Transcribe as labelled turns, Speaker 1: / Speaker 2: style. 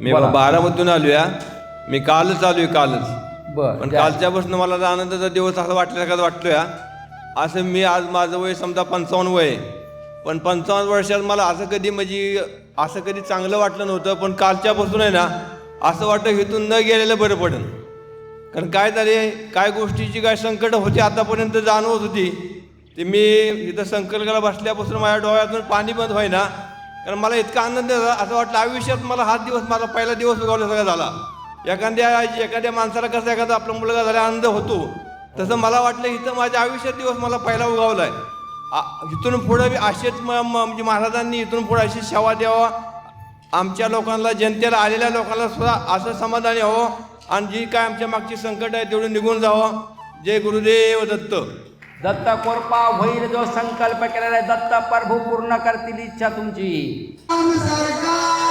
Speaker 1: मी
Speaker 2: बोला.
Speaker 1: बारामतीतून आलो या मी कालच आलोय कालच.
Speaker 2: बर
Speaker 1: पण कालच्यापासून मला आनंदाचा दिवस असं वाटल्यासारखं वाटतो या असं मी आज माझं वय समजा पंचावन्न वय आहे. पण पंचावन्न वर्षात मला असं कधी म्हणजे असं कधी चांगलं वाटलं नव्हतं पण कालच्यापासून आहे ना असं वाटतं इथून न गेलेलं बरं पडेल. कारण काय झाले काय गोष्टीची काय संकट होती आतापर्यंत जाणवत होती. ते मी इथं संकल्पाला बसल्यापासून माझ्या डोळ्यातून पाणी बंद व्हायना कारण मला इतका आनंद झाला असं वाटलं आयुष्यात मला हा दिवस माझा पहिला दिवस उगवल्यासारखा झाला. एखाद्या एखाद्या माणसाला कसं एखादा आपला मुलगा झाला आनंद होतो. तसं मला वाटलं इथं माझ्या आयुष्यात दिवस मला पहिला उगवला आहे इथून पुढं असेच म्हणजे महाराजांनी इथून पुढे अशी सेवा द्यावा. आमच्या लोकांना जनतेला आलेल्या लोकांना सुद्धा असं समाधानी हवं आणि जी काय आमच्या मागची संकट आहे तेवढी निघून जावं. जय गुरुदेव दत्त.
Speaker 2: दत्त कोरपा होईल जो संकल्प केलेला आहे दत्त प्रभू पूर्ण करतील इच्छा तुमची.
Speaker 3: सरकार